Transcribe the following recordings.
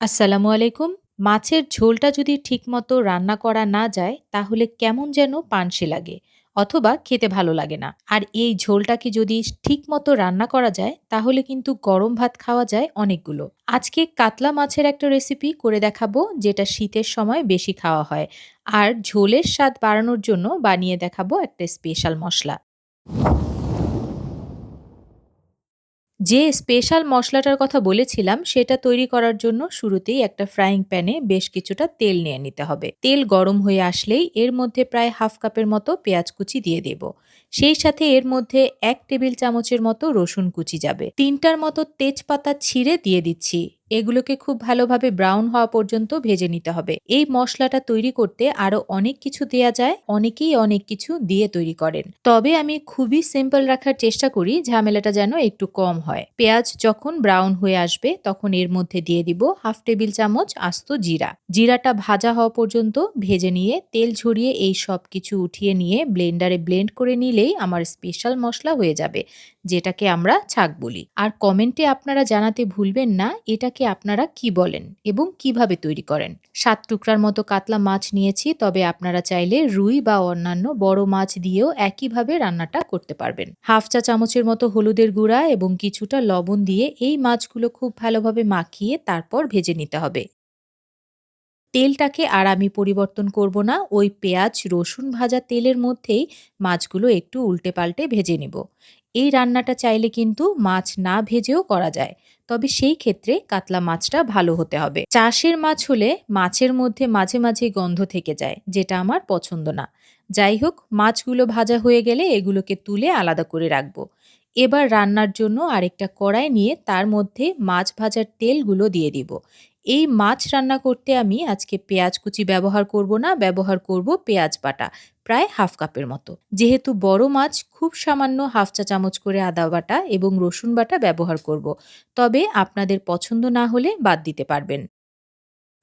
আসসালামু আলাইকুম। মাছের ঝোলটা যদি ঠিকমতো রান্না করা না যায়, তাহলে কেমন যেন পানসে লাগে অথবা খেতে ভালো লাগে না। আর এই ঝোলটাকে যদি ঠিকমতো রান্না করা যায়, তাহলে কিন্তু গরম ভাত খাওয়া যায় অনেকগুলো। আজকে কাতলা মাছের একটা রেসিপি করে দেখাবো, যেটা শীতের সময় বেশি খাওয়া হয়। আর ঝোলের স্বাদ বাড়ানোর জন্য বানিয়ে দেখাবো একটা স্পেশাল মসলা। যে স্পেশাল মশলাটার কথা বলেছিলাম, সেটা তৈরি করার জন্য শুরুতেই একটা ফ্রাইং প্যানে বেশ কিছুটা তেল নিয়ে নিতে হবে। তেল গরম হয়ে আসলেই এর মধ্যে প্রায় হাফ কাপের মতো পেঁয়াজ কুচি দিয়ে দেব। সেই সাথে এর মধ্যে এক টেবিল চামচের মতো রসুন কুচি যাবে। তিনটার মতো তেজপাতা ছিঁড়ে দিয়ে দিচ্ছি। এগুলোকে খুব ভালোভাবে ব্রাউন হওয়া পর্যন্ত ভেজে নিতে হবে। এই মশলাটা তৈরি করতে আরও অনেক কিছু দেয়া যায়, অনেকেই অনেক কিছু দিয়ে তৈরি করেন। তবে আমি খুবই সিম্পল রাখার চেষ্টা করি, ঝামেলাটা যেন একটু কম হয়। পেঁয়াজ যখন ব্রাউন হয়ে আসবে, তখন এর মধ্যে দিয়ে দিব হাফ টেবিল চামচ আস্ত জিরা। জিরাটা ভাজা হওয়া পর্যন্ত ভেজে নিয়ে তেল ঝরিয়ে এই সব কিছু উঠিয়ে নিয়ে ব্লেন্ডারে ব্লেন্ড করে নিলেই আমার স্পেশাল মশলা হয়ে যাবে, যেটাকে আমরা ছাক বলি। আর কমেন্টে আপনারা জানাতে ভুলবেন না এটাকে আপনারা কি বলেন এবং কীভাবে তৈরি করেন? সাত টুকরার মতো কাতলা মাছ নিয়েছি, তবে আপনারা চাইলে রুই বা অন্যান্য বড় মাছ দিয়েও একইভাবে রান্নাটা করতে পারবেন। হাফ চা চামচের মতো হলুদের গুঁড়া এবং কিছুটা লবণ দিয়ে এই মাছগুলো খুব ভালোভাবে মাখিয়ে তারপর ভেজে নিতে হবে। তেলটাকে আর আমি পরিবর্তন করব না। ওই পেঁয়াজ, রসুন ভাজা তেলের মধ্যেই মাছগুলো একটু উল্টে পাল্টে ভেজে নেব। এই রান্নাটা চাইলে কিন্তু মাছ না ভেজেও করা যায়। তবে সেই ক্ষেত্রে কাতলা মাছটা ভালো হতে হবে। চাষের মাছ হলে মাছের মধ্যে মাঝে মাঝে গন্ধ থেকে যায়, যেটা আমার পছন্দ না। যাই হোক, মাছগুলো ভাজা হয়ে গেলে এগুলোকে তুলে আলাদা করে রাখব। এবার রান্নার জন্য আরেকটা কড়াই নিয়ে তার মধ্যে মাছ ভাজার তেলগুলো দিয়ে দিব। এই মাছ রান্না করতে আমি আজকে পেঁয়াজ কুচি ব্যবহার করব না, ব্যবহার করব পেঁয়াজ বাটা, প্রায় হাফ কাপের মতো। যেহেতু বড় মাছ, খুব সামান্য হাফ চা চামচ করে আদা বাটা এবং রসুন বাটা ব্যবহার করব। তবে আপনাদের পছন্দ না হলে বাদ দিতে পারবেন।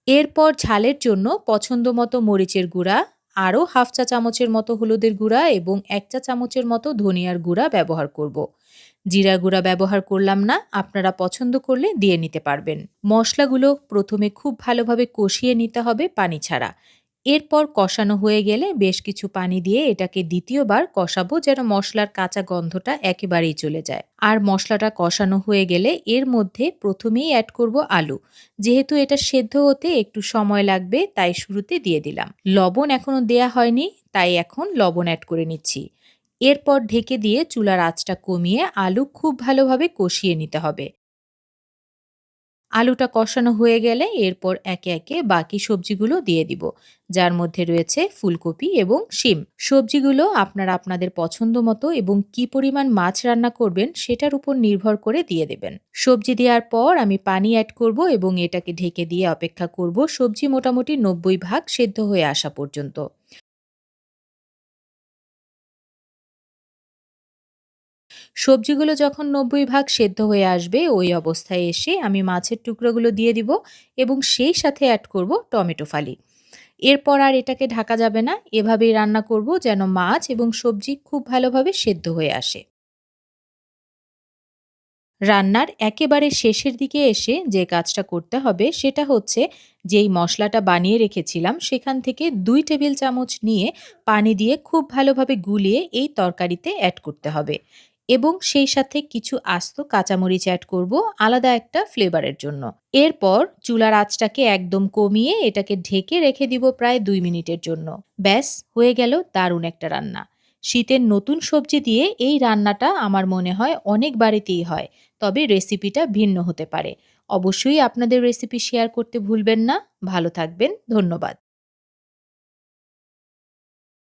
এরপর ঝালের জন্য পছন্দ মতো মরিচের গুঁড়া আরও হাফ চা চামচের মতো হলুদের গুঁড়া এবং এক চা চামচের মতো ধনিয়ার গুঁড়া ব্যবহার করব। জিরা গুঁড়া ব্যবহার করলাম না, আপনারা পছন্দ করলে দিয়ে নিতে পারবেন মশলাগুলো প্রথমে খুব ভালোভাবে কষিয়ে নিতে হবে পানি ছাড়া এরপর কষানো হয়ে গেলে বেশ কিছু পানি দিয়ে এটাকে দ্বিতীয়বার কষাবো যেন মশলার কাঁচা গন্ধটা একেবারেই চলে যায়। আর মশলাটা কষানো হয়ে গেলে এর মধ্যে প্রথমেই অ্যাড করব আলু। যেহেতু এটা সেদ্ধ হতে একটু সময় লাগবে, তাই শুরুতে দিয়ে দিলাম। লবণ এখনও দেয়া হয়নি, তাই এখন লবণ অ্যাড করে নিচ্ছি। এরপর ঢেকে দিয়ে চুলার আঁচটা কমিয়ে আলু খুব ভালোভাবে কষিয়ে নিতে হবে। আলুটা কষানো হয়ে গেলে এরপর একে একে বাকি সবজিগুলো দিয়ে দিব। যার মধ্যে রয়েছে ফুলকপি এবং শিম। সবজিগুলো আপনারা আপনাদের পছন্দ মতো এবং কি পরিমাণ মাছ রান্না করবেন সেটার উপর নির্ভর করে দিয়ে দেবেন। সবজি দেওয়ার পর আমি পানি অ্যাড করব এবং এটাকে ঢেকে দিয়ে অপেক্ষা করব সবজি মোটামুটি নব্বই ভাগ সেদ্ধ হয়ে আসা পর্যন্ত। সবজিগুলো যখন নব্বই ভাগ সেদ্ধ হয়ে আসবে, ওই অবস্থায় এসে আমি মাছের টুকরোগুলো দিয়ে দিব এবং সেই সাথে অ্যাড করব টমেটো ফালি। এরপর আর এটাকে ঢাকা যাবে না, এভাবেই রান্না করব যেন মাছ এবং সবজি খুব ভালোভাবে সেদ্ধ হয়ে আসে। রান্নার একেবারে শেষের দিকে এসে যে কাজটা করতে হবে সেটা হচ্ছে যেই মশলাটা বানিয়ে রেখেছিলাম সেখান থেকে দুই টেবিল চামচ নিয়ে পানি দিয়ে খুব ভালোভাবে গুলিয়ে এই তরকারিতে অ্যাড করতে হবে। এবং সেই সাথে কিছু আস্ত কাঁচামরিচ অ্যাড করব আলাদা একটা ফ্লেভারের জন্য। এরপর চুলার আঁচটাকে একদম কমিয়ে এটাকে ঢেকে রেখে দিব প্রায় দুই মিনিটের জন্য। ব্যাস, হয়ে গেল দারুণ একটা রান্না। শীতের নতুন সবজি দিয়ে এই রান্নাটা আমার মনে হয় অনেক বাড়িতেই হয়, তবে রেসিপিটা ভিন্ন হতে পারে। অবশ্যই আপনাদের রেসিপি শেয়ার করতে ভুলবেন না। ভালো থাকবেন, ধন্যবাদ।